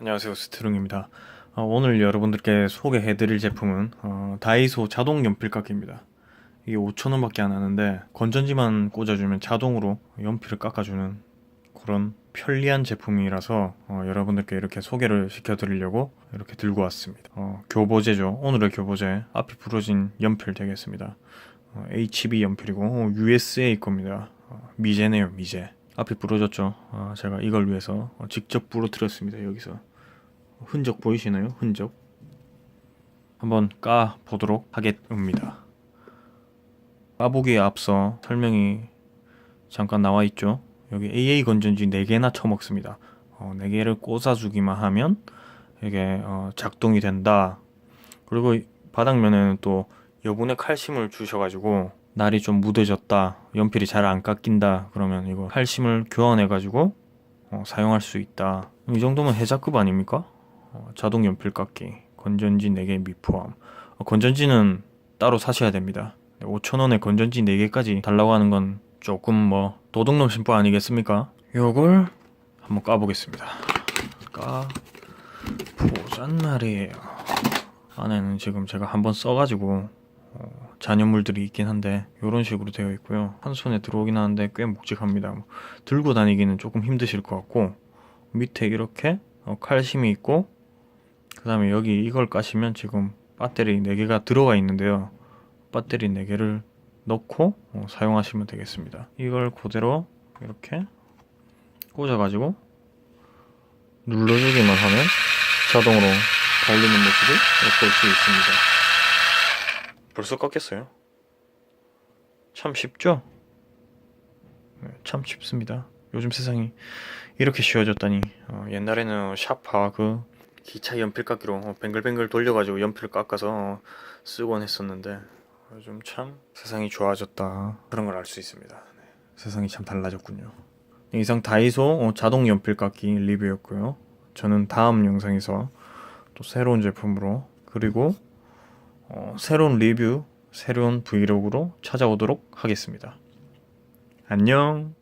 안녕하세요. 스트롱입니다. 어, 오늘 여러분들께 소개해드릴 제품은 어, 다이소 자동 연필깎이입니다. 이게 5,000원밖에 안 하는데 건전지만 꽂아주면 자동으로 연필을 깎아주는 그런 편리한 제품이라서 어, 여러분들께 이렇게 소개를 시켜드리려고 이렇게 들고 왔습니다. 어, 교보제죠. 오늘의 교보제 앞이 부러진 연필 되겠습니다. 어, HB 연필이고 어, USA 겁니다. 어, 미제네요 미제. 앞이 부러졌죠. 아, 제가 이걸 위해서 어, 직접 부러뜨렸습니다 여기서 흔적 보이시나요? 흔적 한번 까 보도록 하겠습니다. 까보기에 앞서 설명이 잠깐 나와 있죠. 여기 AA 건전지 4개나 쳐먹습니다. 어, 4개를 꽂아주기만 하면 이게 어, 작동이 된다. 그리고 이 바닥면에는 또 여분의 칼슘을 주셔가지고 날이 좀 무뎌졌다. 연필이 잘 안 깎인다. 그러면 이거 칼슘을 교환해가지고 어, 사용할 수 있다. 이 정도면 해자급 아닙니까? 어, 자동 연필 깎기, 건전지 4개 미포함. 어, 건전지는 따로 사셔야 됩니다. 5,000원에 건전지 4개까지 달라고 하는 건 조금 뭐 도둑놈 심보 아니겠습니까? 요걸 한번 까보겠습니다. 까 보잔 말이에요. 안에는 지금 제가 한번 써가지고 어, 잔여물들이 있긴 한데 이런 식으로 되어 있고요. 한 손에 들어오긴 하는데 꽤 묵직합니다. 뭐, 들고 다니기는 조금 힘드실 것 같고 밑에 이렇게 어, 칼슘이 있고 그 다음에 여기 이걸 까시면 지금 배터리 4개가 들어가 있는데요. 배터리 4개를 넣고 어, 사용하시면 되겠습니다. 이걸 그대로 이렇게 꽂아 가지고 눌러주기만 하면 자동으로 달리는 모습을 볼수 있습니다. 벌써 껐겠어요. 참 쉽죠? 네, 참 쉽습니다. 요즘 세상이 이렇게 쉬워졌다니. 어, 옛날에는 샤파 그 기차 연필 깎기로 어, 뱅글뱅글 돌려가지고 연필을 깎아서 어, 쓰곤 했었는데 요즘 참 세상이 좋아졌다. 그런 걸 알 수 있습니다. 네, 세상이 참 달라졌군요. 이상 다이소 어, 자동 연필 깎기 리뷰였고요. 저는 다음 영상에서 또 새로운 제품으로 그리고 어, 새로운 리뷰 새로운 브이로그로 찾아오도록 하겠습니다. 안녕